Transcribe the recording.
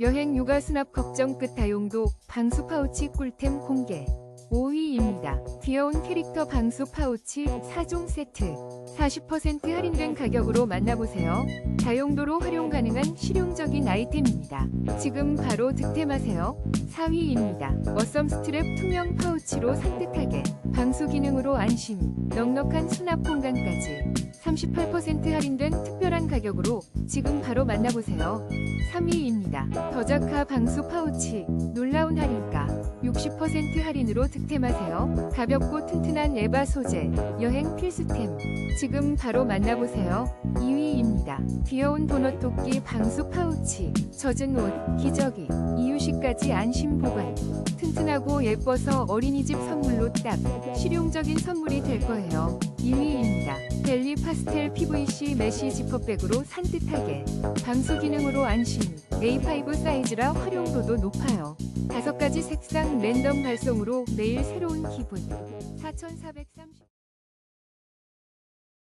여행 육아 수납 걱정 끝 다용도 방수 파우치 꿀템 공개. 5위입니다. 귀여운 캐릭터 방수 파우치 4종 세트. 40% 할인된 가격으로 만나보세요. 다용도로 활용 가능한 실용적인 아이템입니다. 지금 바로 득템하세요. 4위입니다. 어썸 스트랩 투명 파우치로 산뜻하게 방수 기능으로 안심, 넉넉한 수납 공간까지 38% 할인된 특별한 가격으로 지금 바로 만나보세요. 3위입니다. 더자카 방수 파우치 놀라운 할인가 60% 할인으로 득템하세요. 가볍고 튼튼한 에바 소재 여행 필수템 지금 바로 만나보세요. 2위입니다. 귀여운 도넛 토끼 방수 파우치 젖은 옷 기저귀 이유식까지 안심 보관 튼튼하고 예뻐서 어린이집 선물로 딱 실용적인 선물이 될 거예요. 2위입니다. 벨리 파스텔 PVC 메쉬 지퍼백으로 산뜻하게 방수 기능으로 안심 A5 사이즈라 활용도도 높아요. 다섯 가지 색상 랜덤 발송으로 매일 새로운 기분 4430